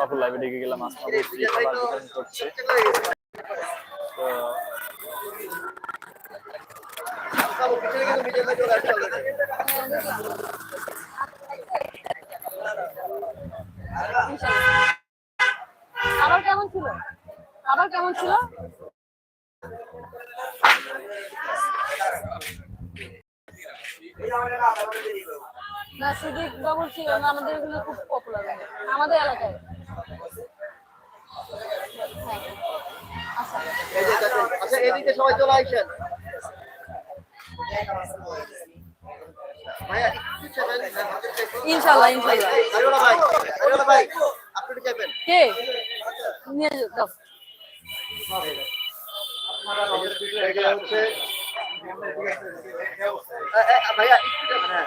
সফল লাইভে ঢেকে গেলাম আসমা বলছি খাবার বিতরণ করছে। তো কেমন ছিল? খাবার কেমন ছিল? না সিদ্দিক বাবুর ছিল না আমাদের খুব পপুলার আমাদের এলাকায়। আচ্ছা এদিকে সবাই চলে আসেন। চাবেন ইনশাল্লাহ ইনশাল্লাহ ভাই আপনি কে? নিয়ে যাও হ্যাঁ হ্যাঁ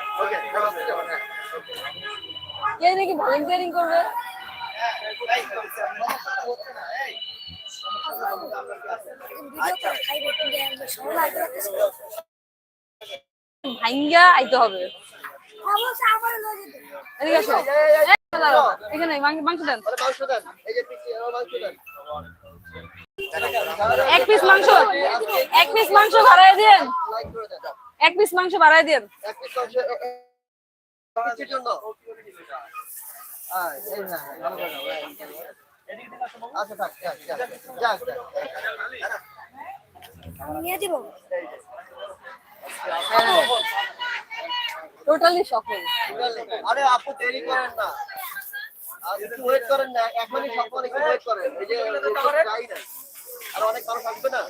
কে নাকি ভলেন্টিয়ারিং করবে? ভাঙ্গা আইতে মাংস- দেন এক পিস মাংস এক মাংস বাড়াই দেন এক পিস মাংস বাড়াই দেন টোটালি সফল আরে আপু দেরি করেন না আর একটু ওয়েট করেন না এখনই সকাল একটু ওয়েট করেন এই যে যাই না আর অনেক মানুষ আসবে না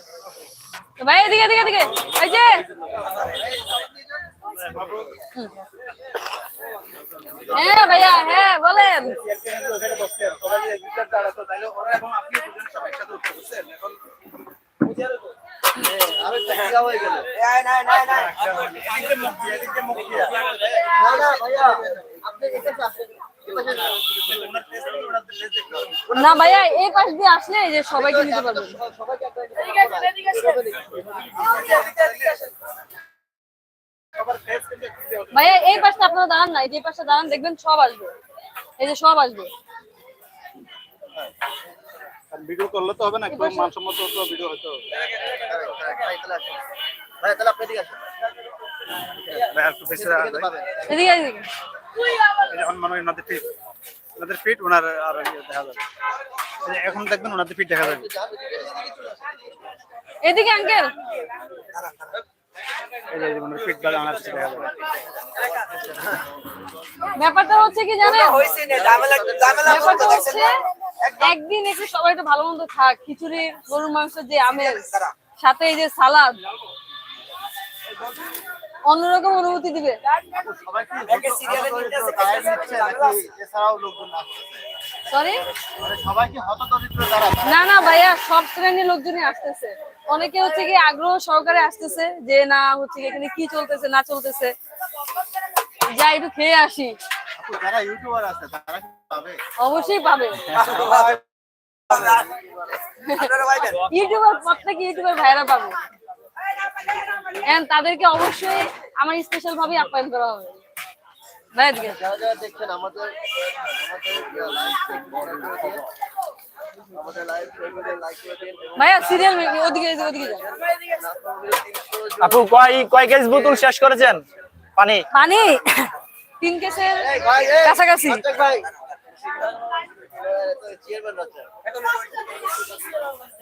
ভাই এদিকে এদিকে এদিকে। এই যে। হুম। হ্যাঁ ভাইয়া হ্যাঁ বলেন। না ভাইয়া এই পাশ দিয়ে আসলে যে সবাইকে নিতে পারবেন। ভাইয়া এই পাশটা আপনারা দাঁড়ান না এই পাশটা দাঁড়ান দেখবেন সব আসবে। এই যে সব আসবে। ভিডিও করলে তো হবে না একদম মানসম্মত তো ভিডিও ভাইয়া তাহলে আপনি এদিকে আসেন। একটু এদিকে এদিকে এখন মানে ওনাদের ফিট। ওনাদের ফিট ওনার আর ইয়ে দেখা যাবে। এখন দেখবেন ওনাদের ফিট দেখা যাবে। এদিকে আঙ্কেল। ব্যাপারটা হচ্ছে কি জানেন? একদিন একটু সবাই একটু ভালো মন্দ থাক খিচুড়ি গরুর মাংসের যে আমেজ সাথে এই যে সালাদ। অন্যরকম অনুভূতি দিবে। সরি মানে সবাই কি হতদরিদ্র যারা? না না ভাইয়া সব শ্রেণির লোকজনই আসতেছে। অনেকে হচ্ছে কি আগ্রহ সহকারে আসতেছে যে না হচ্ছে কি এখানে কি চলতেছে না চলতেছে। যা একটু খেয়ে আসি। আপু, যারা ইউটিউবার আছে তারা কি অবশ্যই পাবে। ইউটিউবার প্রত্যেক ইউটিউবার ভাইরা পাবে। তাদেরকে অবশ্যই আমার স্পেশাল ভাবে আপ্যায়ন করা হবে। ভাই দেখছেন আমাদের ভাইয়া সিরিয়াল ওদিকে ওদিকে আপু কয় কয় কেজি বোতল শেষ করেছেন? পানি? পানি? তিন কেসের ভাই কাছাকাছি।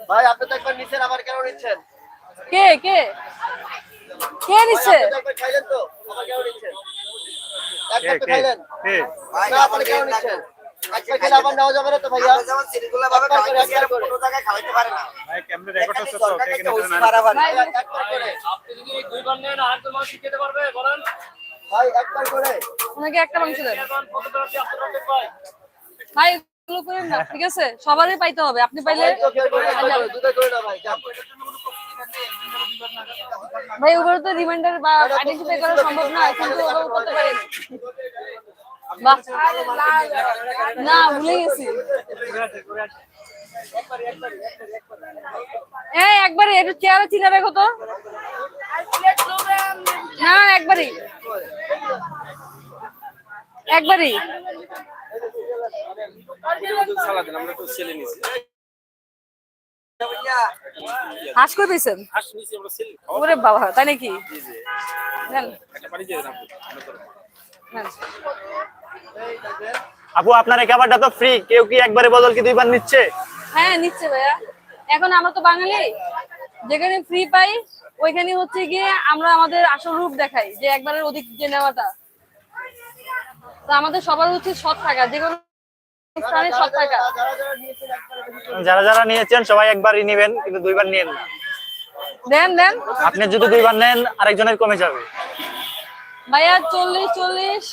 ভাই। আপনি তো একবার নিচ্ছেন আবার কেন নিচ্ছেন? কে কে? কে নিচ্ছে? খাইলেন তো আবার কেন নিচ্ছেন? কে একবার তো কে? খাইলেন। কে? না আপনি কেন নিচ্ছেন? একবার খেলে আবার নেওয়া যাবে না তো ভাইয়া। একবার করে একবার করে। ভাই ক্যামেরা রেকর্ড হচ্ছে তো কে কিনে দেবেন ভাই ভাই, একবার করে। ভাই একবার করে। ওনাকে একটা মাংস দেন। ভাই এগুলো করেন না ঠিক আছে? সবারই পাইতে হবে। আপনি পাইলে দুটো করে না ভাই ভাই ওগুলো তো রিমাইন্ডার বা আইডেন্টিফাই করা সম্ভব না কিন্তু ওগুলো করতে পারেন। না ভুলে গেছি। এই একবারই একটু চেয়ারে চিনে রাখো তো না একবারই। একবারই। হাঁস করে পেয়েছেন? ওরে বাবা তাই নাকি? নেন। নেন। আপু আপনার খাবারটা তো ফ্রি কেউ কি একবারে বদল কি দুইবার নিচ্ছে? হ্যাঁ নিচ্ছে ভাইয়া। এখন আমরা তো বাঙালি। যেখানে ফ্রি পাই ওইখানে হচ্ছে গিয়ে আমরা আমাদের আসল রূপ দেখাই যে একবারের অধিক যে নেওয়াটা। তো আমাদের সবার উচিত সৎ থাকা যে কোনো স্থানে সৎ থাকা। যারা যারা নিয়েছেন একবারে বেশি যারা যারা নিয়েছেন সবাই একবারই নেবেন কিন্তু দুইবার নিয়েন না। দেন দেন। আপনি যদি দুইবার নেন আরেকজনের কমে যাবে। ভাইয়া চল্লিশ চল্লিশ।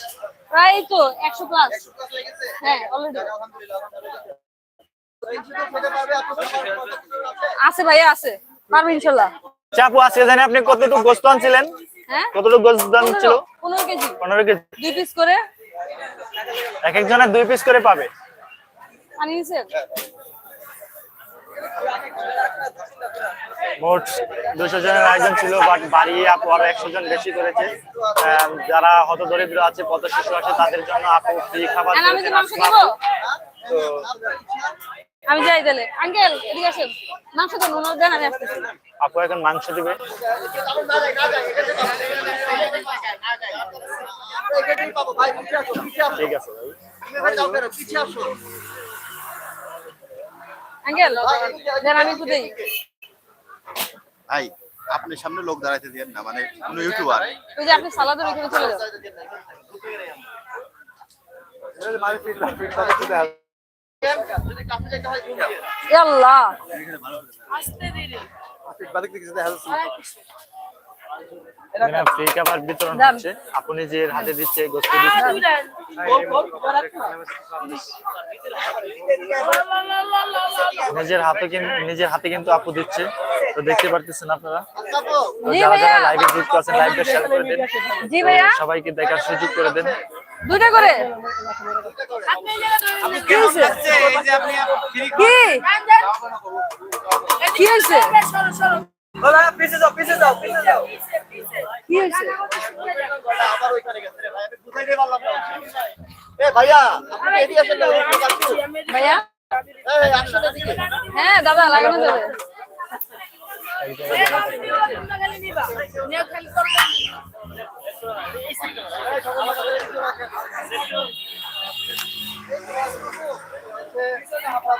প্রায় তো একশো প্লাস হয়ে হ্যাঁ অলরেডি আছে ভাইয়া আছে। পারব ইনশাল্লাহ। আচ্ছা আছে জানি আপনি কতটুকু গোস্ত আনছিলেন? হ্যাঁ? কতটুকু গোস্ত ছিল পনেরো কেজি। পনেরো কেজি। দুই পিস করে। এক একজনের দুই পিস করে পাবে। আনিয়েছেন? মোট দুশো জনের আয়োজন ছিল বাট বাড়িয়ে আপু আরও একশো জন বেশি করেছে। আহ, যারা হতদরিদ্র আছে পথ শিশু আছে তাদের জন্য আপু ফ্রি খাবার আমি কি করেছেন মাংস আজকে। দেবো? তো আমি যাই তাহলে। আঙ্কেল এদিকে আসেন। মাংস দেন ওনার দেন আমি আসতেছি। আপু এখন মাংস দিবে। ঠিক আছে ভাই তুমি ভাই যাও কেন পিছে আসো আঙ্কেল দেন আমি একটু দেই। ভাই আপনি সামনে লোক দাঁড়াইতে দিয়েন না মানে কোনো ইউটিউবার। ওই যে আপনি সালাদের ওখানে চলে যান। যদি কাছে যেতে হয় তুমি এ আল্লাহ এখানে ফ্রি খাবার বিতরণ হচ্ছে। আপু নিজের হাতে দিচ্ছে গোস্ত দিচ্ছে। নিজের হাতে কিন্তু নিজের হাতে কিন্তু আপু দিচ্ছে। তো দেখতে পারতেছেন আপনারা? যারা যারা লাইভে যুক্ত আছেন লাইভটা শেয়ার করে দেন। জি তো ভাইয়া সবাইকে দেখার সুযোগ করে দেন। দুইটা করে। কি হয়েছে? কি কি হয়েছে কি হয়েছে আবার ওইখানে গেছে রে ভাই আমি বুঝাইতে পারলাম না এ ভাইয়া আপনি এদিকে আসেন না ওইদিকে আসুন ভাইয়া এই একসাথে দিকে হ্যাঁ দাদা লাগানো যাবে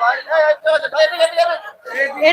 ভাই এই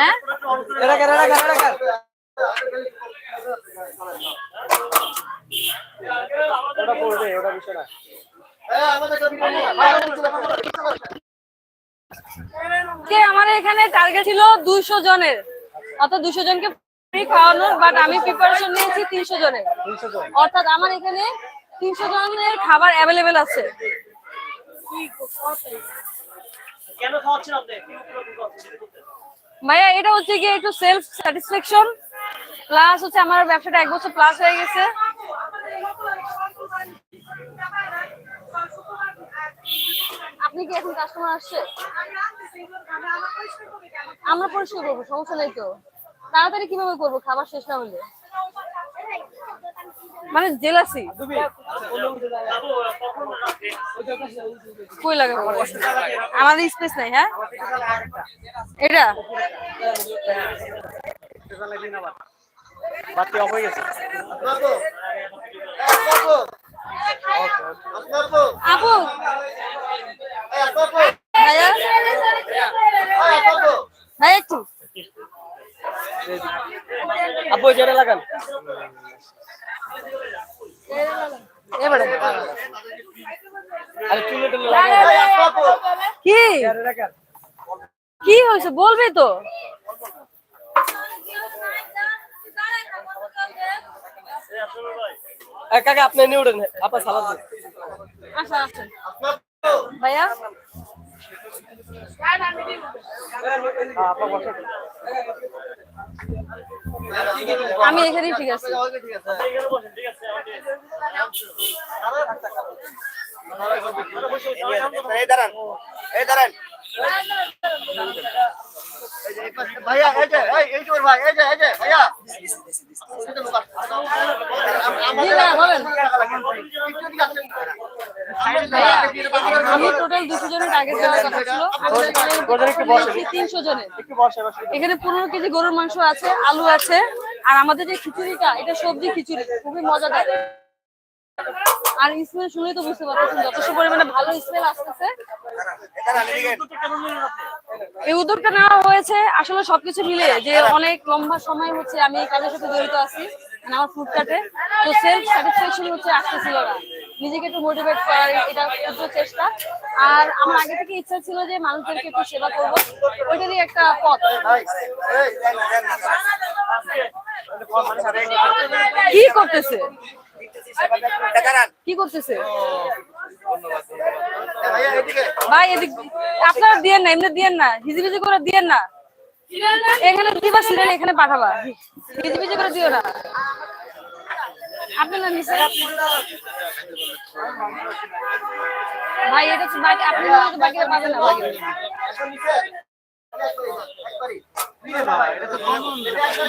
হ্যাঁ ওটা পড়বে ওটা বিষয় না। আমার এখানে টার্গেট ছিল দুইশো জনের। অর্থাৎ দুশো জনকে খাওয়ানোর বাট আমি প্রিপারেশন নিয়েছি তিনশো জনের। অর্থাৎ আমার এখানে তিনশো জনের খাবার অ্যাভেলেবেল আছে। ভাইয়া এটা হচ্ছে গিয়ে একটু সেলফ স্যাটিসফ্যাকশন প্লাস হচ্ছে আমার ব্যবসাটা এক বছর প্লাস হয়ে গেছে। আপনি কি এখন কাস্টমার আসছে? আমরা পরিষ্কার করব, সমস্যা নেই তো। তাড়াতাড়ি কীভাবে করব? খাবার শেষ না হলে। মানে জেলাসি কই লাগে আমাদের স্পেস নাই হ্যাঁ? এটা? বাতি অফ হয়ে গেছে। আপু আপু যেটা লাগান এবারে আরে চুলে টুলে এই, আসব। কি কি হয়েছে? বলবি তো। কাকা আপনি নিয়ে উঠেন। আপনার সালাদ দিন। আচ্ছা আচ্ছা ভাইয়া? আমি এখানেই ঠিক আছে ঠিক আছে। এই দাঁড়ান। এই দাঁড়ান। এই যে এই পাশে- ভাইয়া এই যে এই এই যে ভাই এই যে এই যে ভাইয়া। জি ভাইয়া বলেন। আমি টোটাল দুশো জনের টার্গেট দেওয়ার কথা ছিল। তিনশো জনের। এখানে পনেরো কেজি গরুর মাংস আছে আলু আছে আর আমাদের যে খিচুড়িটা এটা সবজি খিচুড়ি খুবই মজাদার। আর স্মেল শুনেই তো বুঝতে পারতেছেন যথেষ্ট পরিমাণে ভালো স্মেল আসতেছে। এই উদ্যোগটা নেওয়া হয়েছে, আসলে সবকিছু মিলে যে অনেক লম্বা সময় হচ্ছে আমি কাজের সাথে জড়িত আছি মানে আমার ফুড কাটে তো সেলফ স্যাটিসফ্যাকশন হচ্ছে আসতেছিল না। নিজেকে একটু মোটিভেট করার এটা একটু চেষ্টা। আর আমার আগে থেকে ইচ্ছা ছিল যে মানুষদেরকে একটু সেবা করব। ওইটারই একটা পথ। কি করতেছে? কি করতেছে? ভাই, এদিক আপনারা দিয়েন না, এমনি দিয়েন না। হিজিবিজি করে দিয়েন না। এখানে দিবা সিরিয়াল এখানে পাঠাবা। হিজিবিজি করে দিও না। নিচে। ভাই, এটা বাকি না হলে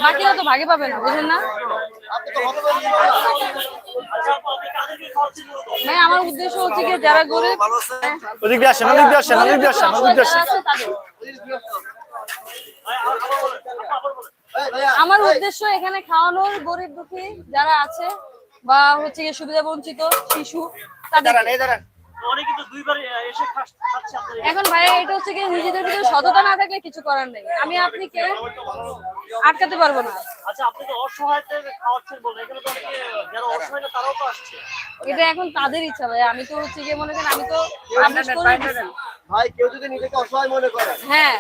বাকিরা তো ভাগে পাবে না বুঝেন না? ভাই আমার উদ্দেশ্য হচ্ছে কি যারা গরিব ওদিক দিয়ে আসেন ওদিক দিয়ে আসেন ওদিক দিয়ে আসেন ওদিক দিয়ে আসেন আমার উদ্দেশ্য এখানে খাওয়ানোর গরিব দুঃখী যারা আছে বা হচ্ছে গিয়ে সুবিধা বঞ্চিত শিশু তাদের দাঁড়ান এই দাঁড়ান। এখন। ভাইয়া এটা হচ্ছে কি নিজেদের ভিতরে সততা না থাকলে কিছু করার নেই। আমি আপনি কেউ আটকাতে পারব না। আচ্ছা আপনি তো অসহায়দের খাওয়াচ্ছেন বললেন। এখানে তো অনেকে যারা অসহায় না তারাও তো আসছে। এটা এখন তাদের ইচ্ছা ভাই আমি তো হচ্ছে গিয়ে মনে করেন আমি তো করে ভাই কেউ যদি নিজেকে অসহায় মনে করে। হ্যাঁ।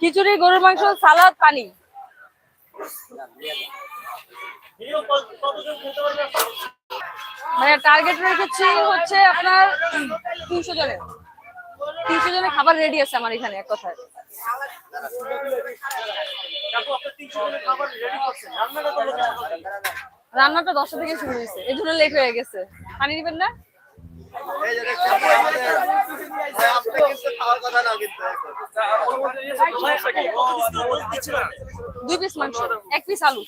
খিচুড়ি গরুর মাংস সালাদ পানি। কতজন খেতে পারবে? মানে টার্গেট রেখেছি হচ্ছে আপনার তিনশো জনের। তিনশো জনের খাবার রেডি আছে আমার এখানে এক কথায়। রান্নাটা দশটা থেকে শুরু হয়েছে। এই জন্য লেট হয়ে গেছে। পানি দিবেন না। দুই পিস মাংস এক পিস আলু।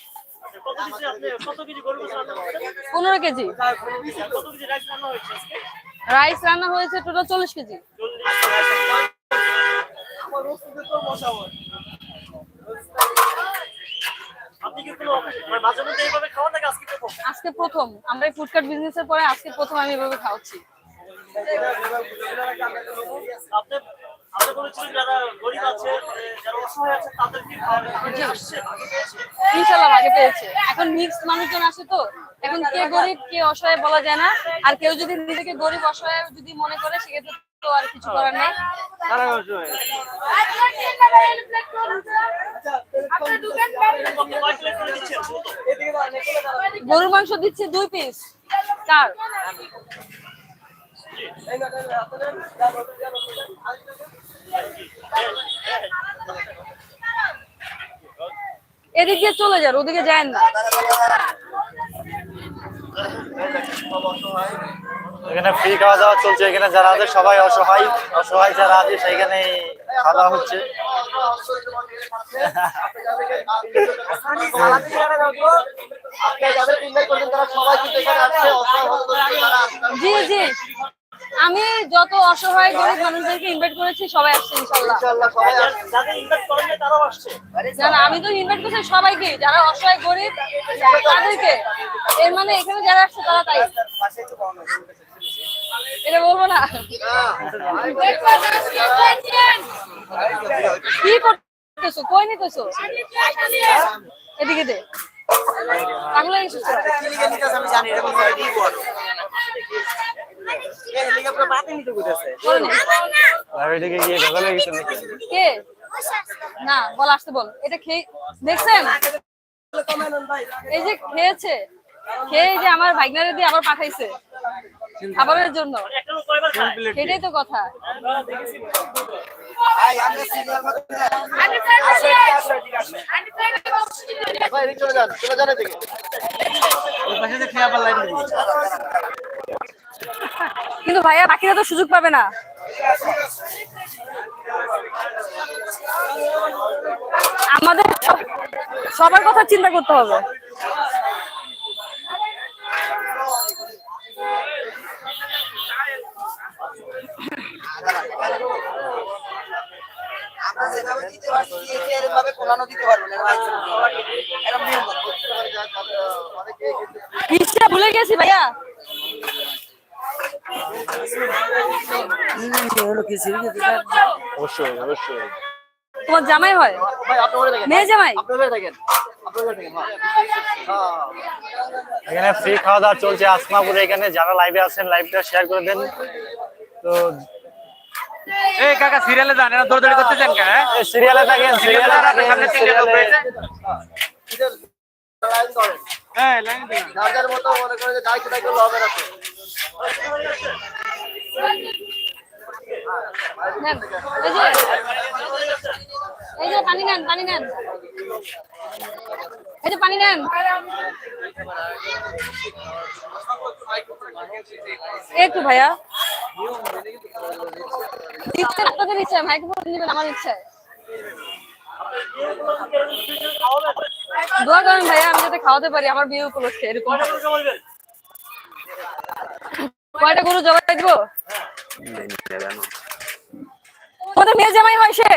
পনেরো কেজি। রাইস রান্না হয়েছে টোটাল চল্লিশ কেজি। মানে আজকে প্রথম? আমরা এই ফুডকার্ট বিজনেস এর পরে আজকে প্রথম আমি এভাবে খাওয়াচ্ছি। আগে পেয়েছে। এখন মিক্স মানুষজন আসে তো। এখন কে গরিব কে অসহায় বলা যায় না। আর কেউ যদি নিজেকে গরিব অসহায় যদি মনে করে সেক্ষেত্রে তো আর কিছু করার নেই। গরুর মাংস দিচ্ছে দুই পিস চার এদিক দিয়ে চলে যান ওদিকে যায় না এখানে ফ্রি খাওয়া দাওয়া চলছে এখানে যারা আছে সবাই অসহায় অসহায় যারা আছে সেখানে খাওয়া হচ্ছে। জি জি আমি যত অসহায় গরিব মানুষদেরকে ইনভাইট করেছি সবাই আসছে ইনশাল্লাহ না না আমি তো ইনভাইট করছি সবাইকে। যারা অসহায় গরিব তাদেরকে। এর মানে এখানে যারা আসছে তারা তাই। এটা বলব না। কি করতেছো? কই নিতেছো? এদিকে দে। পাগল হয়ে গেছিস তোরা? বল নে। আর ওইদিকে কে? না বল আসতে বল। এটা খেয়ে দেখছেন? এই যে খেয়েছে। খেয়ে যে আমার ভাইগনারে দিয়ে আবার পাঠাইছে। খাবারের জন্য। সেটাই তো কথা। খেয়ে কিন্তু ভাইয়া বাকিরা তো সুযোগ পাবে না। আমাদের সবার কথা চিন্তা করতে হবে আমরা যেভাবে দিতে পারছি এরকম ভাবে কোলানো দিতে পারব না এরকম নিয়ম অনেকে কিন্তু পিসটা ভুলে গেছি ভাইয়া অবশ্যই অবশ্যই। তোমার জামাই হয়? ভাই আপনি ওরে দেখেন মেয়ে জামাই? হ্যাঁ। হ্যাঁ। এখানে ফ্রি খাওয়া দাওয়া চলছে আসমাপুরে। এখানে যারা লাইভে আছেন লাইভটা শেয়ার করে দেন। তো এই কাকা সিরিয়ালে যান এরা দৌড়দৌড়ি করতেছেন কা হ্যাঁ? সিরিয়ালে থাকেন সিরিয়ালে থাকেন সামনে থেকে লোক রয়েছে। হ্যাঁ লাইন দিন যার যার মতো মনে করে যে সেটাই করলে হবে না পানি নেন একটু ভাইয়া ইচ্ছে আপনাদের ইচ্ছে মাইক্রোফোন নেবেন আমার ইচ্ছে দোয়া করেন ভাইয়া আমি যাতে খাওয়াতে পারি আমার বিয়ে উপলক্ষে এরকম কয়টা গরু জবাই দিব তোমাদের মেয়ে জামাই হয় সে?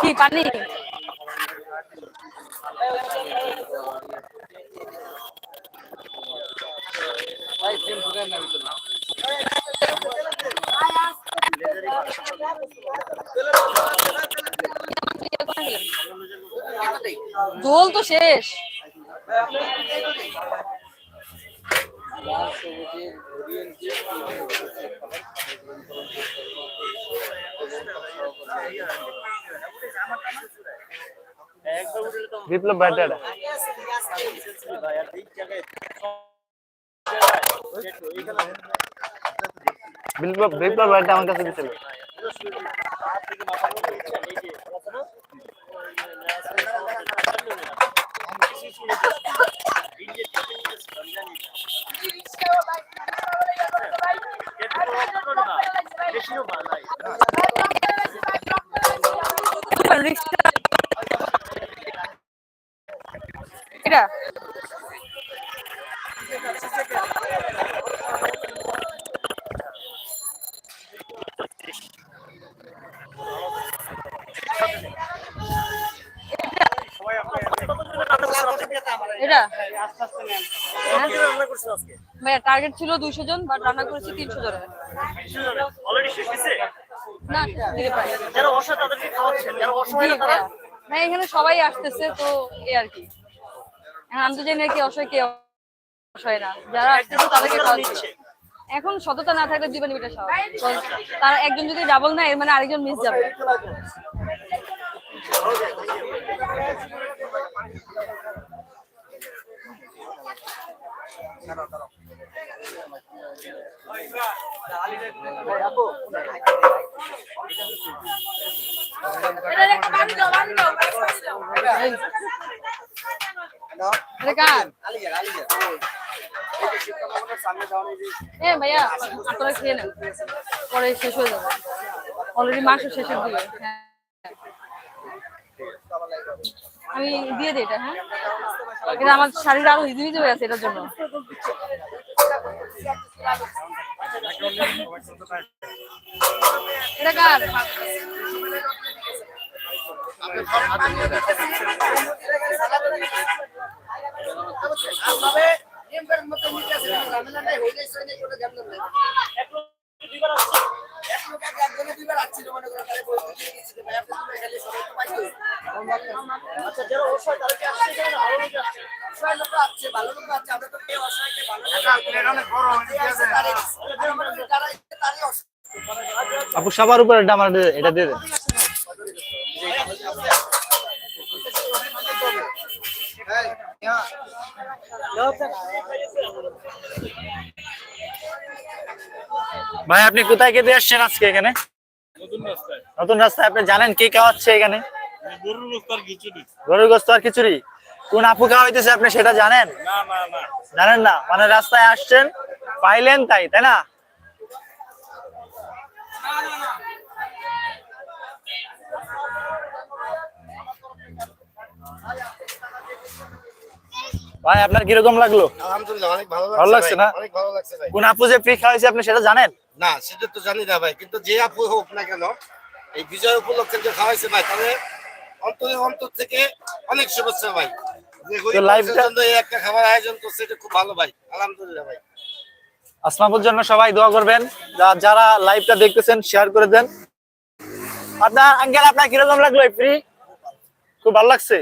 কি পানি? দোল তো শেষ। বিপ্লব ব্যাটার বিপ্লব বিপ্লব ব্যাটটা আমার কাছে দিছিল রিক্সা এটা? এটা? ভাইয়া টার্গেট ছিল দুইশো জন বাট রান্না করেছি তিনশো জনের। অলরেডি শেষ হয়েছে যারা অসহায় তাদেরকে খাওয়াচ্ছেন যারা অসহায় না তারা না এখানে সবাই আসতেছে তো এই আর কি। এখন আমি তো জানি কি অসহায় কে অসহায় না। যারা আসতেছে তাদেরকে খাওয়াচ্ছে। এখন সততা না থাকলে দিবেন এটা সব তারা একজন যদি ডাবল না এর মানে আরেকজন মিস যাবে। এ ভাইয়া খেয়ে পরে শেষ হয়ে যাবে অলরেডি হ্যাঁ আমি দিয়ে দিই এটা হ্যাঁ? এটা আমার শাড়ির আরও হিজি হয়ে আছে এটার জন্য। এটা কার এক লোক দুইবার আসছে আচ্ছা যারা অসহায় তারা কি আপু সবার উপরে এটা দিয়ে দেন। ভাই আপনি কোথায় খেতে আসছেন আজকে এখানে? নতুন রাস্তায়। আপনি জানেন কে খাওয়াচ্ছে এখানে? গরুর গোস্ত আর খিচুড়ি। কোন আপু খাওয়াইতেছে আপনি সেটা জানেন? জানেন না? মানে রাস্তায় আসছেন পাইলেন তাই তাই না? ভাই আপনার কীরকম লাগল? আলহামদুলিল্লাহ অনেক ভালো ভালো লাগছে না? ভাই, অনেক ভালো লাগছে ভাই। কোন আপু যে ফ্রি খাওয়াইছে আপনি সেটা জানেন? না সেটা তো জানি না ভাই কিন্তু যে আপু হোক না কেন এই বিজয় উপলক্ষে যে খাওয়াইছে ভাই তাহলে অন্তরে অন্তর থেকে অনেক শুভেচ্ছা ভাই। যে গরিব live মানুষের টা- জন্য এই একটা খাবার আয়োজন করছে এটা খুব ভালো ভাই আলহামদুলিল্লাহ ভাই। আসমাপুর জন্য সবাই দোয়া করবেন যারা লাইভটা দেখতেছেন শেয়ার করে দেন। আপনার আঙ্কেল আপনার কীরকম লাগল ফ্রি খুব ভালো লাগছে?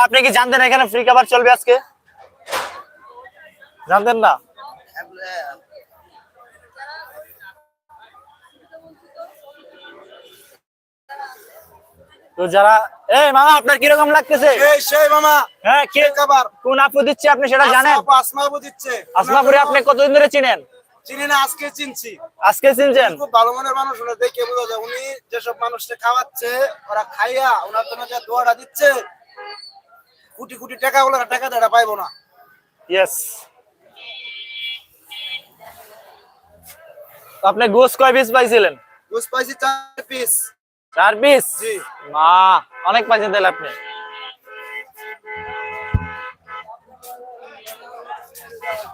আপনি কি জানতেন এখানে ফ্রি খাবার চলবে আজকে? জানতেন না? তো যারা এই মামা আপনার কীরকম লাগতেছে? সেই মামা। হ্যাঁ কে খাবার। কোন আপু দিচ্ছে আপনি সেটা জানেন? আসমাবু দিচ্ছে। আসমাপুরে আপনি কতদিন ধরে চিনেন? চিনি না আজকে চিনছি। আজকে চিনছেন? খুব ভালো মনের মানুষ ওরা দেখে বোঝা যায়। উনি যেসব মানুষকে খাওয়াচ্ছে ওরা খাইয়া ওনার জন্য যে দোয়াটা দিচ্ছে কোটি কোটি টাকা ওরা টাকা পাইবো না। ইয়েস আপনি গোস কয় পিস পাইছিলেন? বুঝ পাইছি চার পিস চার পিস মা অনেক পাইছেন তাহলে আপনি।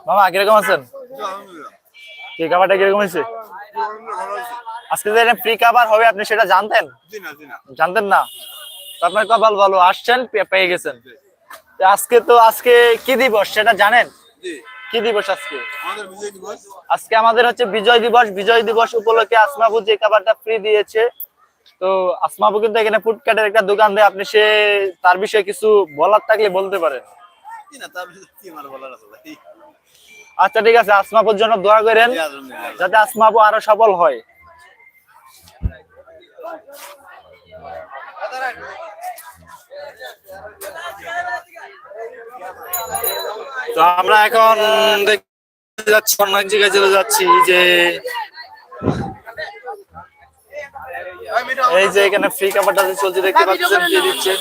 মামা কীরকম আছেন? কি খাবারটা কীরকম হয়েছে? আজকে যে ফ্রি খাবার হবে আপনি সেটা জানতেন? জানতেন না? আপনার কপাল ভালো আসছেন পেয়ে গেছেন। আজকে তো আজকে কি দিবস সেটা জানেন? কি দিবস আজকে? আজকে আমাদের হচ্ছে বিজয় দিবস। বিজয় দিবস উপলক্ষে আসমাবু যে খাবারটা ফ্রি দিয়েছে তো আসমাবু কিন্তু এখানে ফুডকার্টের একটা দোকান দেয়। আপনি সে তার বিষয়ে কিছু বলার থাকলে বলতে পারেন। আচ্ছা ঠিক আছে আসমাপুর জন্য দোয়া করেন যাতে আসমাপু আরও সফল হয়। তো আমরা এখন দেখতে যাচ্ছি অন্য এক জায়গায় চলে যাচ্ছি যে এই যে এখানে ফ্রি খাবারটা যে চলছে দেখতে পাচ্ছেন দিয়ে দিচ্ছে।